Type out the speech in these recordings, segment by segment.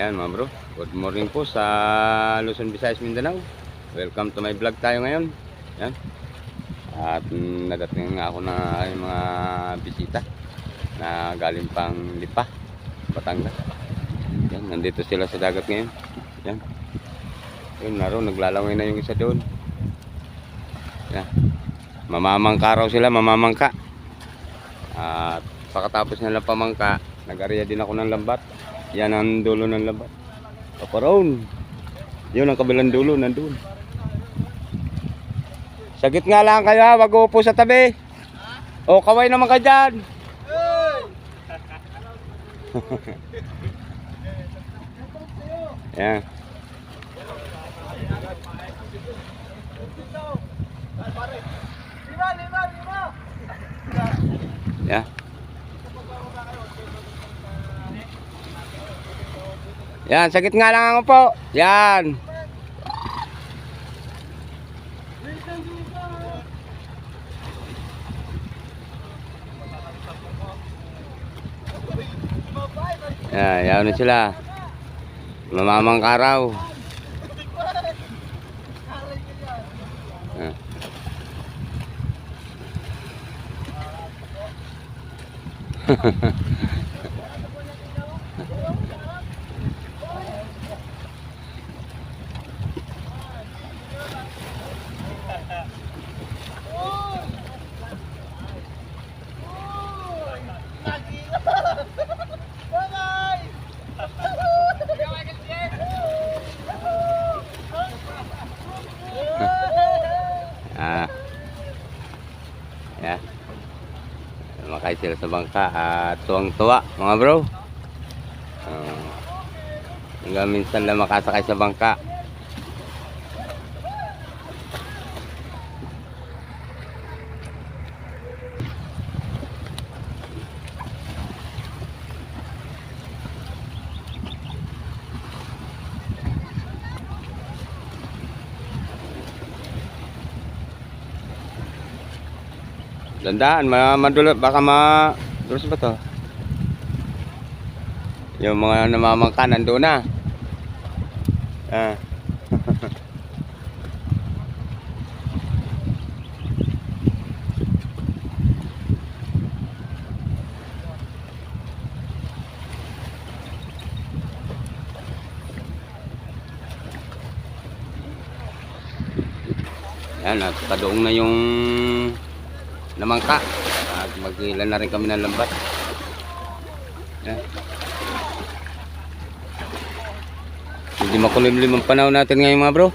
Yan mga bro. Good morning po sa Luzon, Visayas, Mindanao. Welcome to my vlog tayo ngayon. Yan. At mm, nadating ako ng aking mga bisita na galing pang Lipa, Batangas. Yan, nandito sila sa dagat ngayon. Yan. Yun, naroon, naglalaway na yung isa doon. Yan. Mamamangka raw sila, mamamangka. At pagkatapos nila pamangka, nag-area din ako ng lambat. Yan ang dulo ng lambat. Kaparoon. Yun ang kabilang dulo, nandun. Sa gitna lang kayo ha, wag upo sa tabi. O, kaway naman ka dyan. Yan. Yan. Yan, sa gitna lang ako po. Yan. Yan, yaw na sila. Mamamang karaw. Yan. Ah. Yeah. Makay sila sa bangka at tuwang-tuwa mga bro. Uh, hanggang minsan lang makasakay sa bangka. Dandaan, ma madulot baka ma Dulos ba to? Yung mga namamangka nandoon na. Ah. Yan, at padoong na yung namangka. At mag-ilan na rin kami ng lambat. Yan. Hindi makulimlim ang panahon natin ngayon mga bro.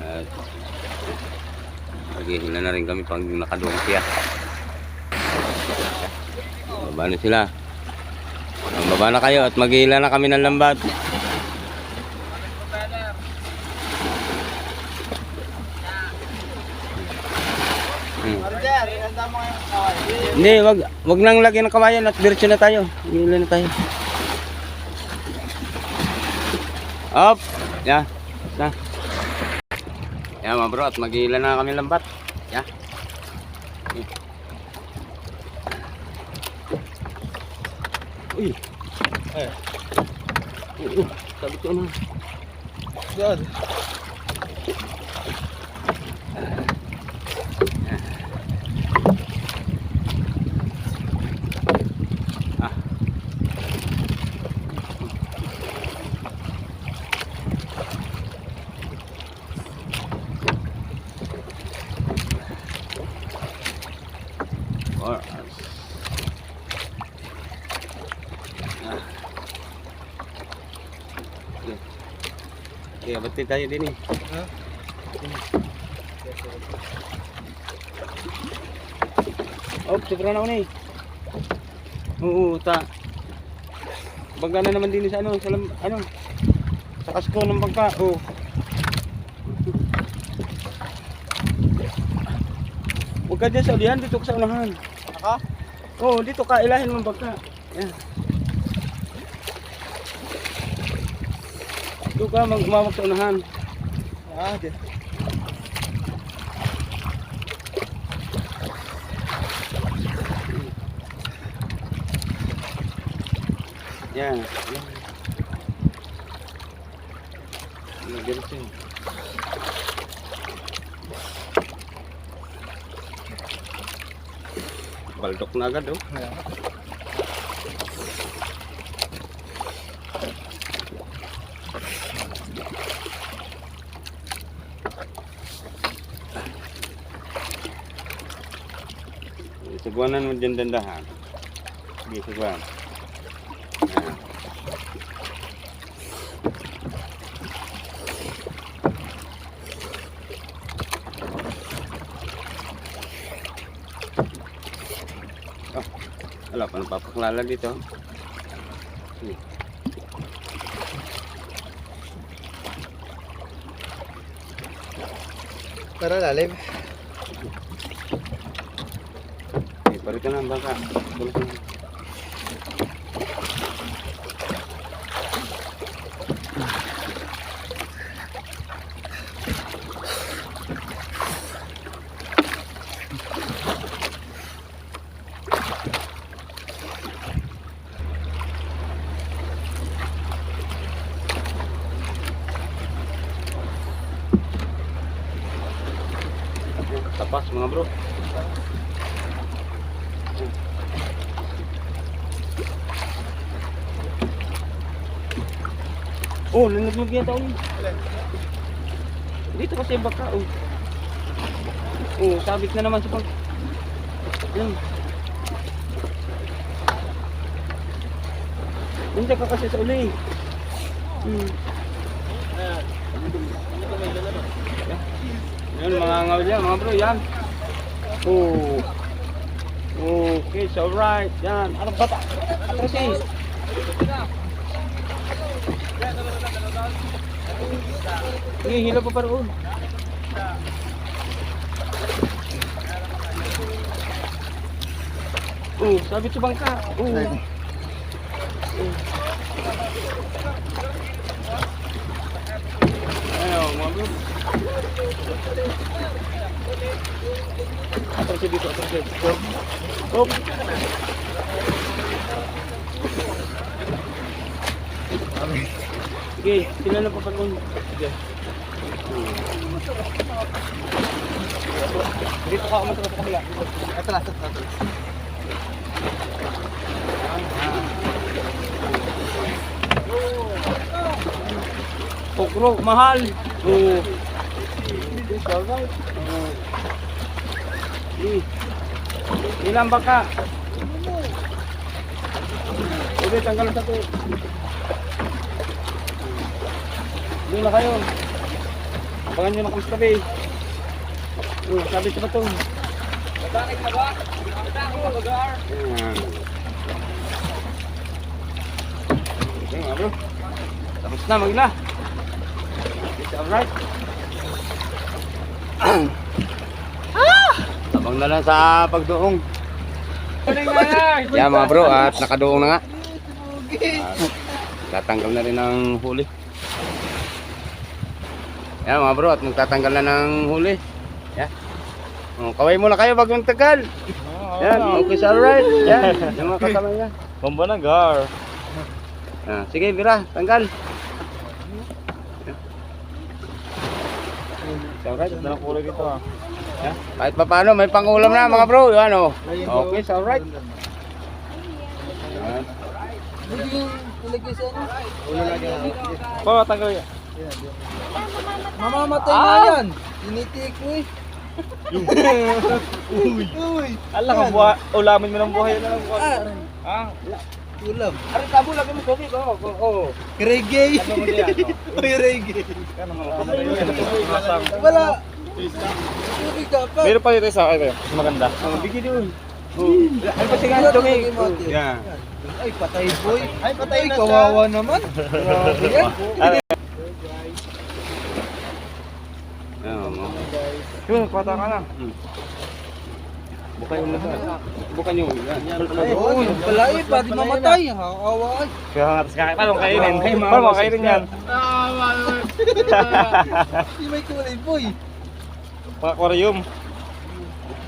At Maghihila na rin kami pag nakaduong na sila. Baba na kayo at maghihila na kami ng lambat. Hindi, wag wag nang lagyan ng kawayan at diretso na tayo. Hila na tayo. Up. Ya. Na. Ya, mga bro, at maghihila na kami ng lambat. Ya. Uy. Eh. Uh, sabi ko na. Yan. Ah. Or, ah. Okay. Abati tayo din eh. Ha? Oh, sobra na ako na eh. Oo, ta. Baga na naman din sa ano, sa lam, ano, sa kasko ng bangka. Oh. Huwag ka dyan sa ulihan, dito ka sa unahan. Ako? Oo, oh, dito ka, ilahin mo ang bangka. Yan. Dito ka, mag umawak sa unahan. Ah, di. Yan. Ganito yun. Baldok na agad oh. Subuanan mo dyan dandahan. Sige, subuan. Yan. Oh, wala pa dito. Tara, lalim. Okay, parito na ang bangka. Tulog na. Tapas mga bro. Oh, nanagnog yan tao. Dito kasi baka oh. Oh, sabit na naman sa pag. Yan. Hindi ka kasi sa uli. Hmm. Yan, mga ngaw dyan, mga bro, yan. Oh. Okay, so right. Yan. Ano bata? Kasi. Sige, hila pa pa roon. Oh, sabi sa bangka. Oh. Oh. Ayaw, bro. Atras siya dito, atras siya. Oh. Sige, sila na papanood. Sige. Dito ka umatras sa kabila. Atras, atras. Pokro, mahal. Oh. This alright. Oh. Sige. Ilan ba ka? Ubi, tanggal sa to. Doon na kayo. Abangan nyo na kung sabi. Oh, sabi sa bato. Bakit na ba? Ayan. Okay, mga bro. Tapos na, magla. It's alright. Tabang na lang sa pagdoong. Yan mga bro, at nakadoong na nga. At tatanggal na rin ng huli. Yan mga bro, at magtatanggal na ng huli. Yan. Oh, kaway muna kayo bagong tagal. Yan, okay sa alright. Yan, yung mga kasama niya. Bomba na, gar. Ah, sige, Bira, tanggal. Alright, ng kulay dito, ah. Yeah. Kahit pa paano, may pangulam na mga bro. Yan o. Okay, so alright. Yan. Pa, tanggal yan. Mamamatay Ah! na yan. Tinitik ko eh. Uy. Uy. Alam ka, buha, ulamin mo ng buhay na lang. Ah, Ah, ulam. Ari, tabo, lagyan mo tubig. Oo, oo. Reggae. ano mo diyan? Uy, reggae. Ano mo? Wala. Meron pa dito isa, ay, mas maganda. Oh, bigyan doon. Oh. Ano pa siya tubig? Oh, Yan. Ay, patay boy. Ay, patay na kawawa naman. Yan, mga. Yun, pata ka na. Hmm. Bukan yung lahat. Bukan yung. Yan, yan. Ay, yung pala eh, pwede mamatay. Kawawa ay. Kaya nga, tapos kakain. Paano kainin? Paano kainin yan? Hindi may kulay boy. Pang-aquarium.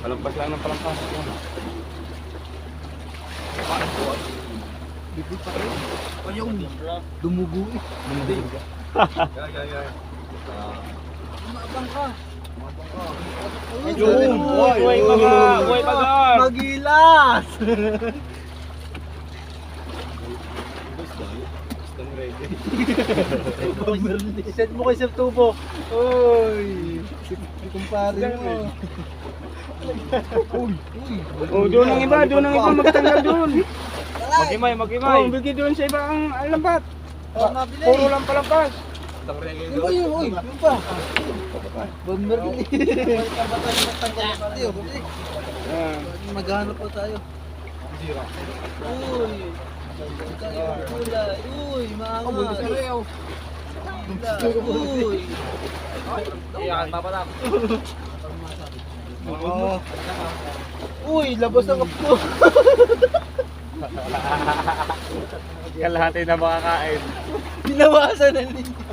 Palampas lang ng palampas. Bibi pa rin. Ayaw. Dumugo eh. Umabang ka. Ay, Yun, buhay, pa ka, buhay pa ka. Magilas! Set mo kay Sir Tubo. Oy! Si kumpare mo. Uy! Oh, doon ang iba, doon ang iba magtanggal doon. Magimay, magimay. Oh, bigay doon sa iba ang ang lambat. Nabili. Puro lang palampas. Yung ba yun? Uy! Yung pa! Bomber din eh. Maghanap pa tayo. Uy! Kulay. Uy! Maangas. Uy! Iyan, papatak. Oo. Uy! Labas ang kapko. Kalahati na makakain. Binawasan na ninyo.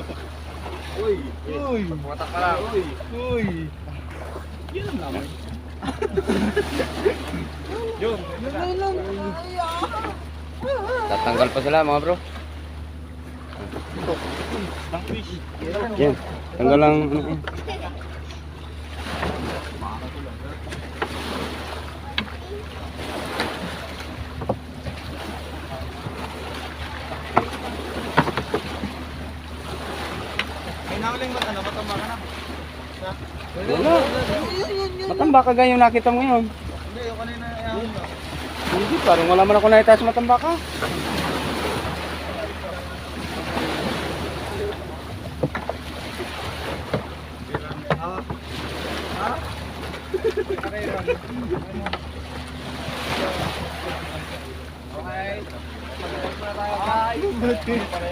Uy! Uy! Papatak ka lang. Uy! Uy! Yun. Yun lang. Ay, ah. Tatanggal pa sila mga bro. Yan. Tanggal lang. ano, eh. May nahuling mat, ano, matama ka na. Wala. Yun, yun, yun. Matamba ka ganyan nakita mo ngayon. Hindi, yung kanina, yan. Hindi, parang wala man ako nakita sa matamba ka.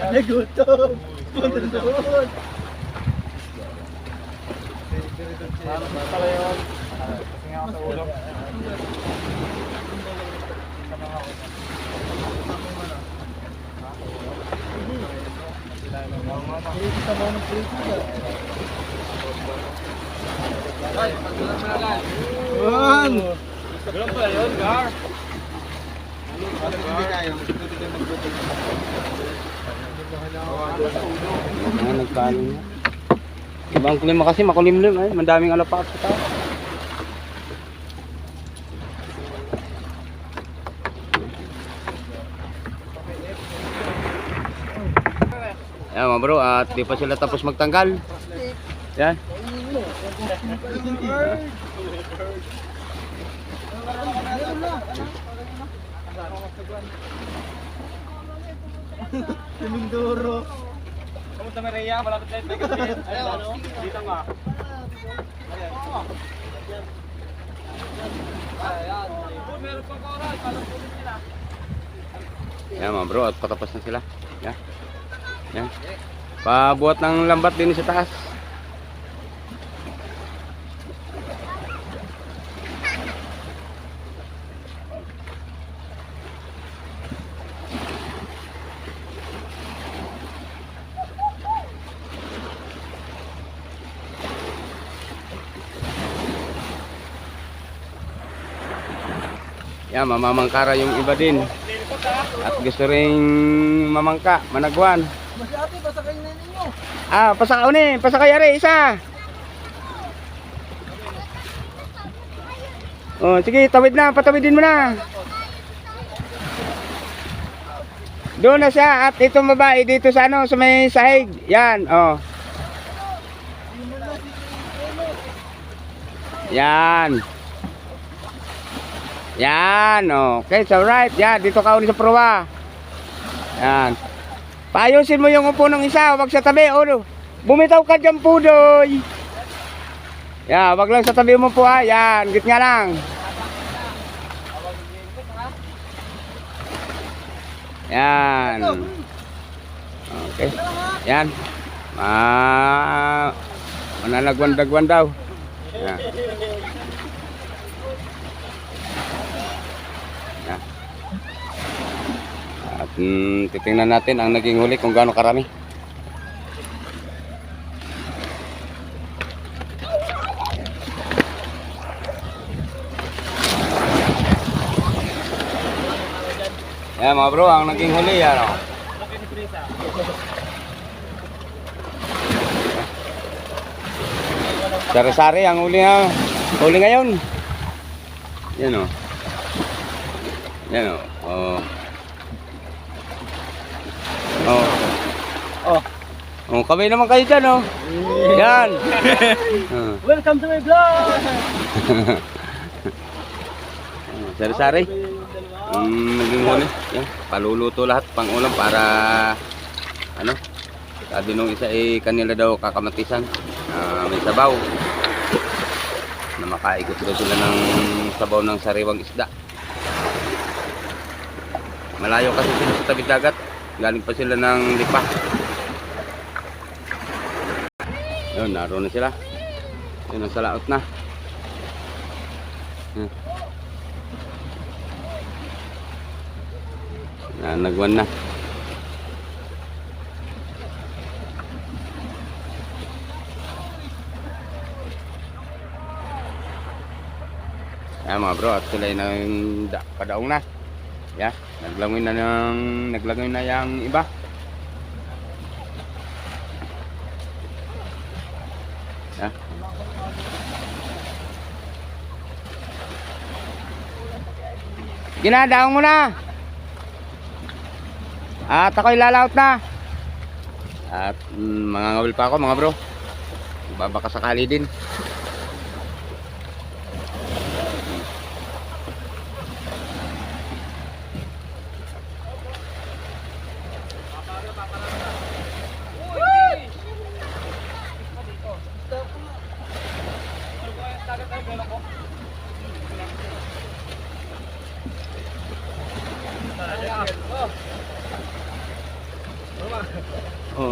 Nagutom. Punta doon. Pala yun. Kasi nga ako sa ulo. Kita mo ng plate niya. Yan. Ganun pala yun, Gar. Ah, nagkano na. Ibang klima kasi makulimlim eh. Mandaming alapaap sa tao. Yan mga bro, at di pa sila tapos magtanggal. Yan. Mindoro. Kamusta Maria? Malapit na ito. Ayun, dito nga. Meron pang koral, parang pulis nila. Yan mga bro, at patapos na sila. Yan. Yan. Pabuhat ng lambat din sa taas. Yan, mamamangkara yung iba din. At gusto rin mamangka, managwan. Masyati, pasakay na ninyo. Ah, pasakaw ni, pasakay ari isa. Oh, sige, tawid na, patawidin mo na. Doon na siya at itong babae dito sa ano, sa may sahig. Yan, oh. Yan. Yan, okay, so right. Yan, dito ka uli sa proa. Yan. Paayusin mo yung upo ng isa, wag sa tabi. O, bumitaw ka dyan po, doy. Yeah, wag lang sa tabi mo po ha. Yan, git nga lang. Yan. Okay. Yan. Ah, manalagwan-dagwan daw. Yan. Yan. Hmm, titingnan natin ang naging huli kung gaano karami. Yan yeah, mga bro, ang naging huli yan o. Sari-sari ang huli na. Huli ngayon. Yan o. Yan o. Oh. oh. Oh, kami naman kayo dyan oh. Yan. Welcome to my vlog! Sari-sari. Um, naging huli. Yan. Paluluto lahat pang ulam para ano? Sabi nung isa eh kanila daw kakamatisan. Ah, may sabaw. Na makaikot daw sila ng sabaw ng sariwang isda. Malayo kasi sila sa tabi dagat. Galing pa sila ng lipa. Yun, naroon na sila. Yun, nasa laot na. Yan. Na, nagwan na. Ayan mga bro, at sila yung da, padaong na. Yeah, naglangoy na ng naglangoy na yung iba. Yeah. Ginadaong mo na. At ako'y lalaot na. At mm, mga ngawil pa ako mga bro. Babaka sakali din.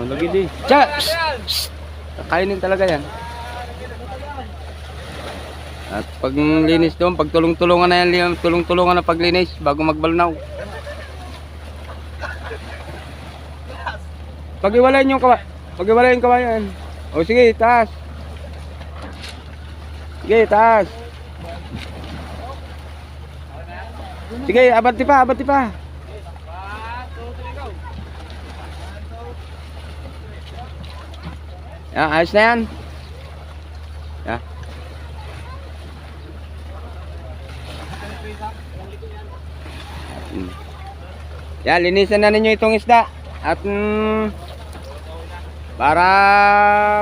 Oh, lagi di. Cha! Psst! Kainin talaga yan. At pag linis doon, pag tulong-tulungan na yan, tulong-tulungan na paglinis bago magbalnaw. Pag-iwalayin yung kawa. Pag-iwalayin kawayan. O sige, taas. Sige, taas. Sige, abati pa, abati pa. Yan, ayos na yan. Yan. Mm. Yan, linisan na ninyo itong isda. At mm, para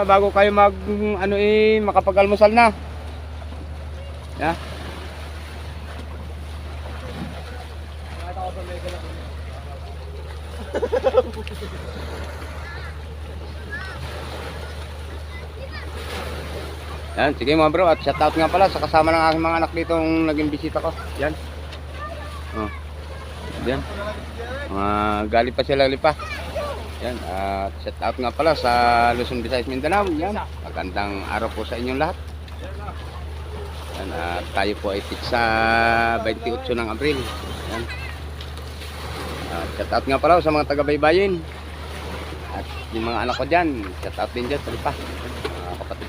bago kayo mag ano eh makapag-almusal na. Ya. Yan, sige mga bro, at shout out nga pala sa kasama ng aking mga anak dito nung naging bisita ko. Yan. Oh. Yan. Mga galing pa sila lipa. Yan, at shout out nga pala sa Luzon, Visayas, Mindanao. Yan. Magandang araw po sa inyong lahat. Yan, at tayo po ay sa 28 ng Abril. Yan. At shout out nga pala sa mga taga-baybayin. At yung mga anak ko dyan, shout out din dyan sa lipa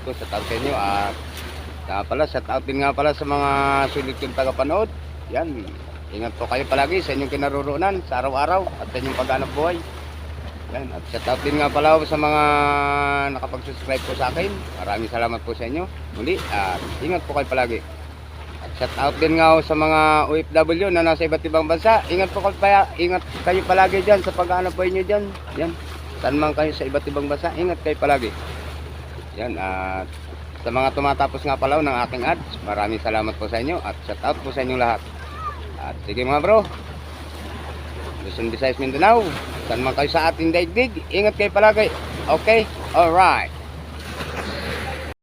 ko, shout out sa inyo. At saka pala, shout out din nga pala sa mga sulit yung tagapanood. Yan, ingat po kayo palagi sa inyong kinaroroonan sa araw-araw at sa inyong paghanap buhay. Yan, at shout out din nga pala sa mga nakapag-subscribe po sa akin. Maraming salamat po sa inyo muli, at ingat po kayo palagi. At shout out din nga sa mga OFW na nasa iba't ibang bansa. Ingat po kayo, pa- ingat kayo palagi dyan sa paghanap buhay nyo dyan. Yan, saan man kayo sa iba't ibang bansa ingat kayo palagi yan at sa mga tumatapos nga pala ng aking ads, maraming salamat po sa inyo at shout out po sa inyong lahat. At sige mga bro, Luzon, Visayas, Mindanao, saan man kayo sa ating daigdig, ingat kayo palagi. Okay? Alright.